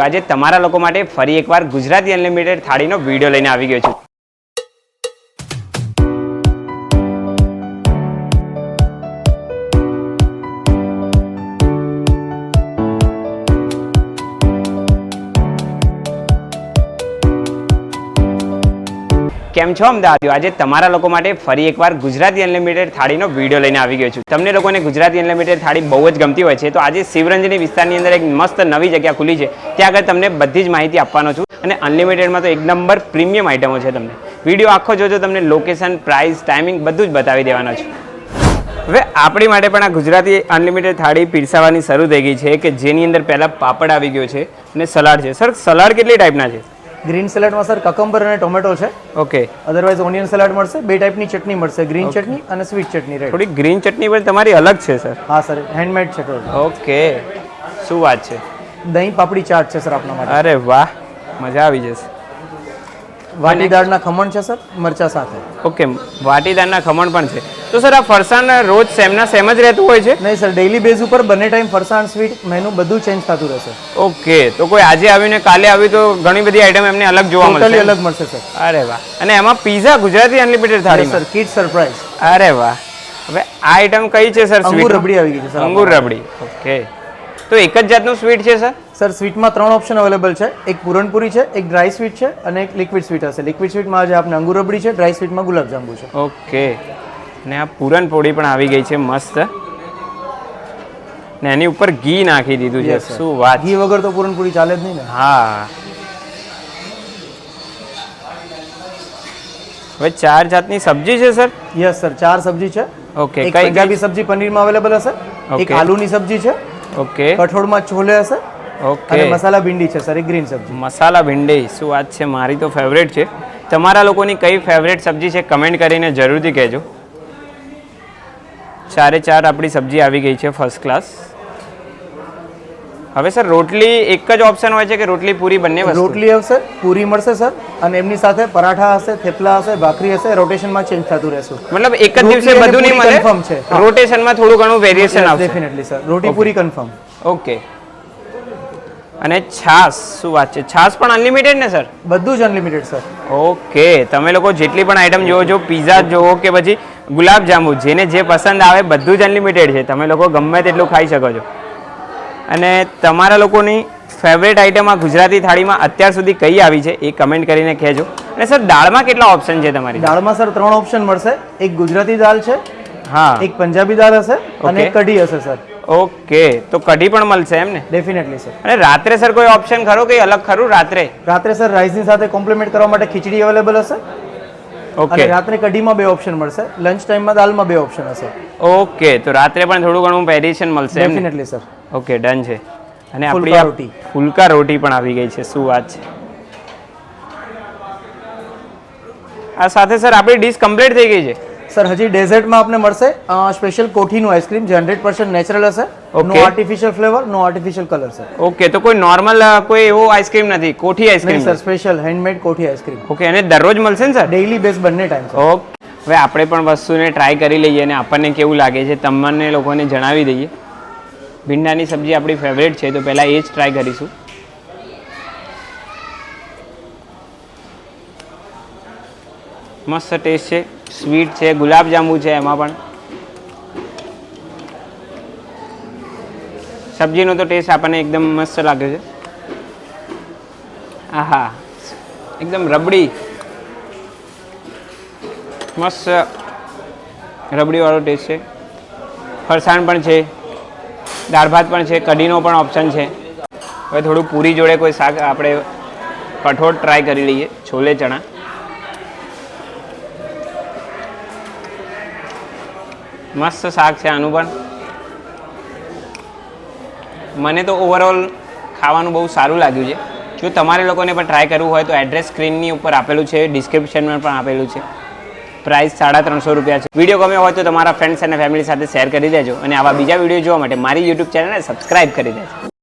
આજે તમારા લોકો માટે ફરી એકવાર ગુજરાતી અનલિમિટેડ થાળીનો વીડિયો લઈને આવી ગયો છું. કેમ છો અમદાવાદ આજે તમારા લોકો માટે ફરી એકવાર ગુજરાતી અનલિમિટેડ થાળીનો વીડિયો લઈને આવી ગયો છું. તમને લોકોને ગુજરાતી અનલિમિટેડ થાળી બહુ જ ગમતી હોય છે, તો આજે શિવરંજની વિસ્તારની અંદર એક મસ્ત નવી જગ્યા ખુલી છે. ત્યાં આગળ તમને બધી જ માહિતી આપવાનો છું અને અનલિમિટેડમાં તો એક નંબર પ્રીમિયમ આઇટમો છે તમને. વીડિયો આખો જોજો, તમને લોકેશન પ્રાઇસ ટાઈમિંગ બધું જ બતાવી દેવાનો છું. હવે આપણી માટે પણ આ ગુજરાતી અનલિમિટેડ થાળી પીરસાવાની શરૂ થઈ ગઈ છે કે જેની અંદર પહેલાં પાપડ આવી ગયો છે અને સલાડ છે. સર, સલાડ કેટલી ટાઈપના છે? ગ્રીન સલાડમાં સર કકંબર અને ટોમેટો છે. ઓકે અધરવાઇઝ ઓનિયન સલાડ મળશે બે ટાઈપની ચટણી મળશે ગ્રીન ચટણી અને સ્વીટ ચટણી રેડ થોડી ગ્રીન ચટણી પણ તમારી અલગ છે સર હા સર હેન્ડમેડ છે ઓકે શું વાત છે? દહીં પાપડી ચાટ છે સર આપના માટે. અરે વાહ મજા આવી જશે. વાટી દાળના ખમણ છે સર? મરચા સાથે. ઓકે વાટીદારના ખમણ પણ છે. તો સર આ ફરસાણ રોજ સેમના સેમ જ રહેતું હોય છે? નહીં સર ડેઈલી બેઝ ઉપર બંને ટાઈમ ફરસાણ સ્વીટ મેનુ બધું ચેન્જ થતું રહેશે. ઓકે તો કોઈ આજે આવીને કાલે આવી તો ઘણી બધી આઈટમ એમને અલગ જોવા મળશે. અલગ મળશે સર. અરે વાહ. અને એમાં pizza Gujarati unlimited thali sir kid surprise અરે વાહ. હવે આ આઈટમ કઈ છે સર અંગુર રબડી આવી ગઈ છે સર અંગુર રબડી. ઓકે. તો એક જ જાતનું સ્વીટ છે સર? સર સ્વીટમાં ત્રણ ઓપ્શન અવેલેબલ છે. એક પૂરણપુરી છે એક ડ્રાય સ્વીટ છે અને એક લિક્વિડ સ્વીટ હશે. લિક્વિડ સ્વીટમાં આજે આપણે અંગુર રબડી છે ડ્રાય સ્વીટમાં ગુલાબજાંબુ છે. ઓકે. ને આ પૂરણપોળી પણ આવી ગઈ છે મસ્ત. ને એની ઉપર ઘી નાખી દીધું છે. શું વાત ઘી વગર તો પૂરણપુરી ચાલે જ નહીં ને. હા. હવે ચાર જાતની સબ્જી છે સર? યસ સર ચાર સબ્જી છે. ઓકે કઈ પંજાબી સબ્જી પનીરમાં અવેલેબલ હશે. એક આલુની સબ્જી છે. ઓકે. કઠોળમાં છોલે હશે. ઓકે. અને મસાલા ભીંડી છે સર એક ગ્રીન સબ્જી. મસાલા ભીંડી શું વાત છે મારી તો ફેવરેટ છે. તમારા લોકોની કઈ ફેવરેટ સબ્જી છે કમેન્ટ કરીને જરૂરથી કહેજો. ચારે ચાર આપણી સબ્જી આવી ગઈ છે ફર્સ્ટ ક્લાસ હવે સર રોટલી એક જ ઓપ્શન હોય છે કે રોટલી પૂરી બંને રોટલી આવશે પૂરી મળશે સર અને એમની સાથે પરાઠા હશે થેપલા હશે ભાખરી હશે રોટેશનમાં ચેન્જ થતું રહેશે. મતલબ એક જ દિવસે બધું નહીં મળે? કન્ફર્મ છે. રોટેશનમાં થોડું ઘણું વેરિએશન આવશે. ડેફિનેટલી સર રોટી પૂરી કન્ફર્મ ઓકે અને છાસ શું વાત છે? છાસ પણ અનલિમિટેડ ને સર બધું જ અનલિમિટેડ સર ઓકે તમે લોકો જેટલી પણ આઈટમ જોવો છો પીઝા જોવો કે પછી ગુલાબ જાંબુ જેને જે પસંદ આવે બધું જ અનલિમિટેડ છે. તમે લોકો ગમે તેટલું ખાઈ શકો છો. અને તમારા લોકોની ફેવરેટ આઈટમ આ ગુજરાતી થાળીમાં અત્યાર સુધી કઈ આવી છે એ કમેન્ટ કરીને કહેજો. અને સર દાળમાં કેટલા ઓપ્શન છે તમારી? દાળમાં સર ત્રણ ઓપ્શન મળશે. એક ગુજરાતી દાળ છે હા. એક પંજાબી દાળ હશે અને કઢી હશે સર ઓકે તો કઢી પણ મળશે એમ ને? ડેફિનેટલી સર અને રાત્રે સર કોઈ ઓપ્શન ખરો? કે અલગ ખરું રાત્રે? રાત્રે સર રાઈસની સાથે કોમ્પ્લિમેન્ટ કરવા માટે ખીચડી અવેલેબલ હશે? ઓકે. રાત્રે કઢીમાં બે ઓપ્શન મળશે. લંચ ટાઈમમાં દાલમાં બે ઓપ્શન હશે. ઓકે તો રાત્રે પણ થોડું ઘણું વેરિએશન મળશે? ડેફિનેટલી સર ઓકે ડન છે. અને આપણી રોટી. ફુલકા રોટી પણ આવી ગઈ છે શું વાત છે? આ સાથે સર આપણી ડીશ કમ્પ્લીટ થઈ ગઈ છે? સર હજી ડેઝર્ટમાં આપને મળશે સ્પેશિયલ કોઠીનું આઈસ્ક્રીમ જે હંડ્રેડ પર્સન્ટ નેચરલ હશે. No. Artificial flavour no artificial colour છે ઓકે તો કોઈ નોર્મલ કોઈ એવો આઈસ્ક્રીમ નથી કોઠી ice cream sir special handmade કોઠી આઈસ્ક્રીમ. ઓકે અને દરરોજ મળશે ને સર? ડેઈલી બેઝ બંને ટાઈમ ઓકે હવે આપણે પણ વસ્તુને ટ્રાય કરી લઈએ અને આપણને કેવું લાગે છે તમને લોકોને જણાવી દઈએ. ભીંડાની સબ્જી આપણી ફેવરેટ છે તો પહેલાં એ જ ટ્રાય કરીશું. મસ્ત ટેસ્ટ છે સ્વીટ છે, ગુલાબજાંબુ છે એમાં પણ. સબ્જીનો તો ટેસ્ટ આપણને એકદમ મસ્ત લાગે છે. આહા, એકદમ રબડી. મસ્ત રબડીવાળો ટેસ્ટ છે. ફરસાણ પણ છે, દાળ ભાત પણ છે, કઢીનો પણ ઓપ્શન છે. હવે થોડું પૂરી જોડે કોઈ શાક આપણે કઠોળ ટ્રાય કરી લઈએ, છોલે ચણા. મસ્ત શાક છે આનું પણ. મને તો ઓવરઓલ ખાવાનું બહુ સારું લાગ્યું છે. જો તમારે લોકોને પણ ટ્રાય કરવું હોય તો એડ્રેસ સ્ક્રીનની ઉપર આપેલું છે ડિસ્ક્રિપ્શનમાં પણ આપેલું છે. પ્રાઇસ સાડા ત્રણસો રૂપિયા છે. વીડિયો ગમ્યો હોય તો તમારા ફ્રેન્ડ્સ અને ફેમિલી સાથે શેર કરી દેજો અને આવા બીજા વીડિયો જોવા માટે મારી યુટ્યુબ ચેનલને સબસ્ક્રાઇબ કરી દેજો.